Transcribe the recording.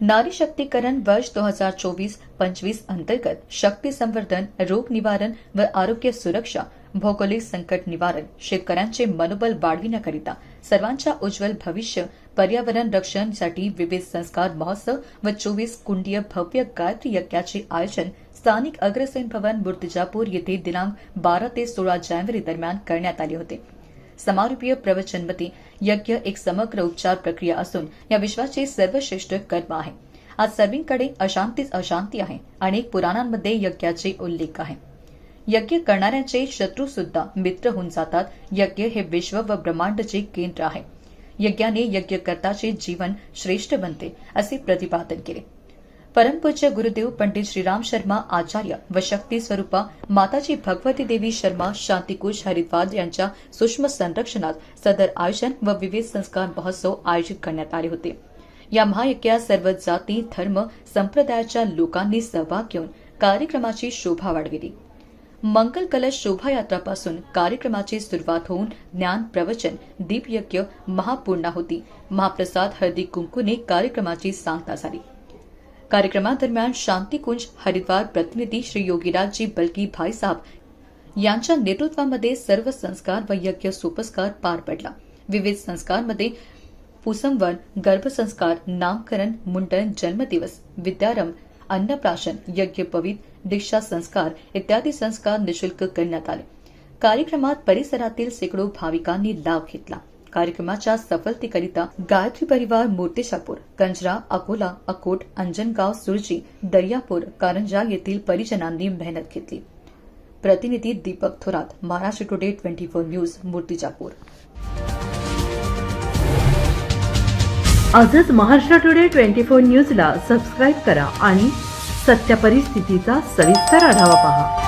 नारी शक्तीकरण वर्ष दो हजार चोवीस पंचवीस अंतर्गत शक्ती संवर्धन रोग निवारण व आरोग्य सुरक्षा भौगोलिक संकट निवारण शेतकऱ्यांचे मनोबल वाढविण्याकरिता सर्वांच्या उज्ज्वल भविष्य पर्यावरण रक्षणासाठी विविध संस्कार महोत्सव व चोवीस कुंडीय भव्य गायत्री यज्ञाचे आयोजन स्थानिक अग्रसेन भवन मुर्तिजापूर येथे दिनांक बारा ते सोळा जानेवारी दरम्यान करण्यात आले होते. समारोपीय प्रवचनमती यज्ञ एक समग्र उपचार प्रक्रिया असून या विश्वाचे सर्वश्रेष्ठ कर्म आहे. आज सर्वींकडे अशांतीच अशांती आहे. अनेक पुराणांमध्ये यज्ञाचे उल्लेख आहे. यज्ञ करणाऱ्यांचे शत्रू सुद्धा मित्र होऊन जातात. यज्ञ हे विश्व व ब्रह्मांडचे केंद्र आहे. यज्ञाने यज्ञकर्ताचे जीवन श्रेष्ठ बनते असे प्रतिपादन केले. परमपूज्य गुरुदेव पंडित श्रीराम शर्मा आचार्य व शक्ती स्वरूपा माताजी भगवती देवी शर्मा शांतिकुश हरिद्वार यांच्या सूक्ष्म संरक्षणात सदर आयोजन व विविध संस्कार महोत्सव आयोजित करण्यात आले होते. या महायज्ञात सर्व जाती धर्म संप्रदायाच्या लोकांनी सहभाग घेऊन कार्यक्रमाची शोभा वाढविली. मंगल कलश शोभायात्रापासून कार्यक्रमाची सुरुवात होऊन ज्ञान प्रवचन दीपयज्ञ महापूर्णा होती. महाप्रसाद हळदी कुंकूने कार्यक्रमाची सांगता झाली. कार्यक्रमादरम्यान शांतिकुंज हरिद्वार प्रतिनिधी श्री योगीराजजी बलकी भाईसाहेब यांच्या नेतृत्वामध्ये सर्व संस्कार व यज्ञ सोपस्कार पार पडला. विविध संस्कारमध्ये पुसंवन गर्भसंस्कार नामकरण मुंडन जन्मदिवस विद्यारंभ अन्नप्राशन यज्ञपवित दीक्षा संस्कार इत्यादी संस्कार निशुल्क करण्यात आले. कार्यक्रमात परिसरातील शेकडो भाविकांनी लाभ घेतला. कार्यक्रमाच्या सफलतेकरिता गायत्री परिवार मूर्तिशापूर कंजरा अकोला अकोट अंजनगाव सुरजी दर्यापूर कारंजा येथील परिजनांनी मेहनत घेतली. प्रतिनिधी Deepak Thorat Maharashtra today twenty four news Murtijapur आजच महाराष्ट्र टुडे ट्वेंटी फोर न्यूजला सबस्क्राईब करा आणि सत्य परिस्थितीचा सविस्तर आढावा पहा.